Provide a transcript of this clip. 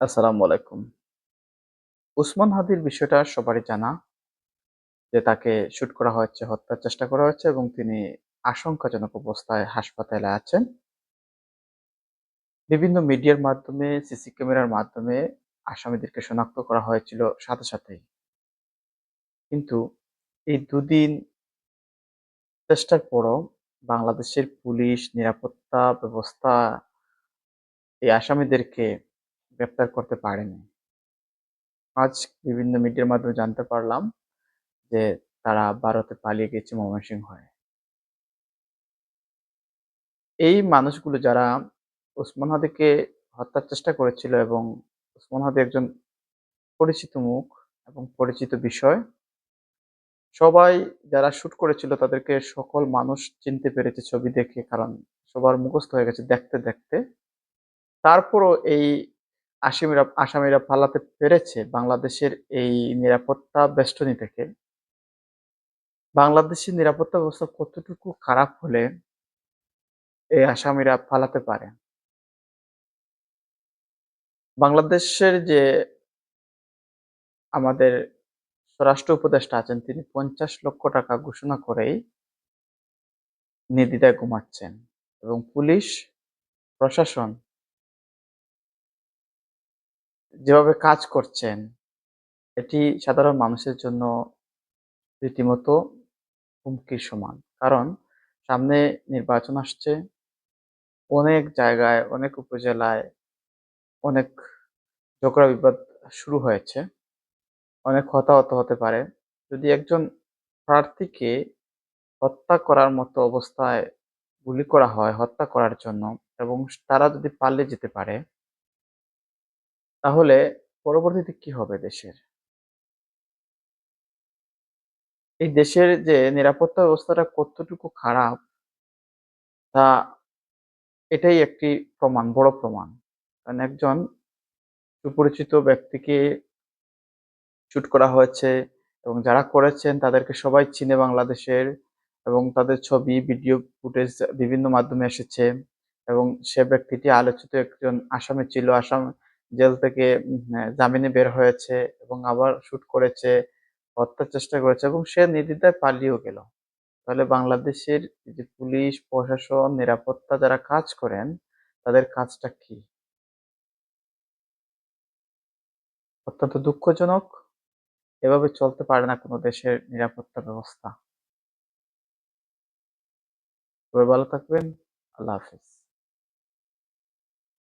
আসসালামু আলাইকুম। উসমান হাদির বিষয়টা সবারই জানা যে তাকে শুট করা হয়েছে, হত্যার চেষ্টা করা হয়েছে এবং তিনি আশঙ্কাজনক অবস্থায় হাসপাতালে আছেন। বিভিন্ন মিডিয়ার মাধ্যমে, সিসি ক্যামেরার মাধ্যমে আসামিদেরকে শনাক্ত করা হয়েছিল সাথে সাথেই। কিন্তু এই দুদিন চেষ্টার পরও বাংলাদেশের পুলিশ, নিরাপত্তা ব্যবস্থা এই আসামিদেরকে গ্রেপ্তার করতে পারেনি। আজ বিভিন্ন মিডিয়ার মাধ্যমে জানতে পারলাম যে তারা ভারতে পালিয়ে গেছে ময়মনসিংহ হয়ে। এই মানুষগুলো যারা ওসমান হাদিকে হত্যার চেষ্টা করেছিল এবং ওসমান হাদি একজন পরিচিত মুখ এবং পরিচিত বিষয়। সবাই যারা শুট করেছিল তাদেরকে সকল মানুষ চিনতে পেরেছে ছবি দেখে কারণ সবার মুখস্থ হয়ে গেছে দেখতে, দেখতে। তারপরও এই আসামিরা আসামিরা পালাতে পেরেছে বাংলাদেশের এই নিরাপত্তা বেষ্টনী থেকে। বাংলাদেশের নিরাপত্তা ব্যবস্থা কতটুকু খারাপ হলে এই আসামিরা পালাতে পারে? বাংলাদেশের যে আমাদের স্বরাষ্ট্র উপদেষ্টা আছেন, তিনি ৫০ লক্ষ টাকা ঘোষণা করেই নির্দ্বিধায় ঘুমাচ্ছেন এবং পুলিশ, প্রশাসন যেভাবে কাজ করছেন এটি সাধারণ মানুষের জন্য রীতিমতো হুমকির সমান। কারণ সামনে নির্বাচন আসছে। অনেক জায়গায়, অনেক উপজেলায় অনেক ঝগড়া বিবাদ শুরু হয়েছে। অনেক হতাহত হতে পারে। যদি একজন প্রার্থীকে হত্যা করার মতো অবস্থায় গুলি করা হয় হত্যা করার জন্য এবং তারা যদি পালিয়ে যেতে পারে তাহলে পরবর্তীতে কি হবে দেশের? এই দেশের যে নিরাপত্তা ব্যবস্থাটা কতটুকু খারাপ তা এটাই একটি প্রমাণ, বড় প্রমাণ। কারণ একজন সুপরিচিত ব্যক্তিকে শুট করা হয়েছে এবং যারা করেছেন তাদেরকে সবাই চিনে বাংলাদেশের এবং তাদের ছবি, ভিডিও ফুটেজ বিভিন্ন মাধ্যমে এসেছে এবং সে ব্যক্তিটি আলোচিত একজন আসামি ছিল। আসাম জেল থেকে জামিনে বের হয়েছে এবং আবার শুট করেছে, হত্যার চেষ্টা করেছে এবং সে নির্দ্বিধায় পালিয়েও গেল। তাহলে বাংলাদেশের যে পুলিশ, প্রশাসন, নিরাপত্তা যারা কাজ করেন তাদের কাজটা কি? অত্যন্ত দুঃখজনক। এভাবে চলতে পারে না কোনো দেশের নিরাপত্তা ব্যবস্থা। ভালো থাকবেন। আল্লাহ হাফেজ।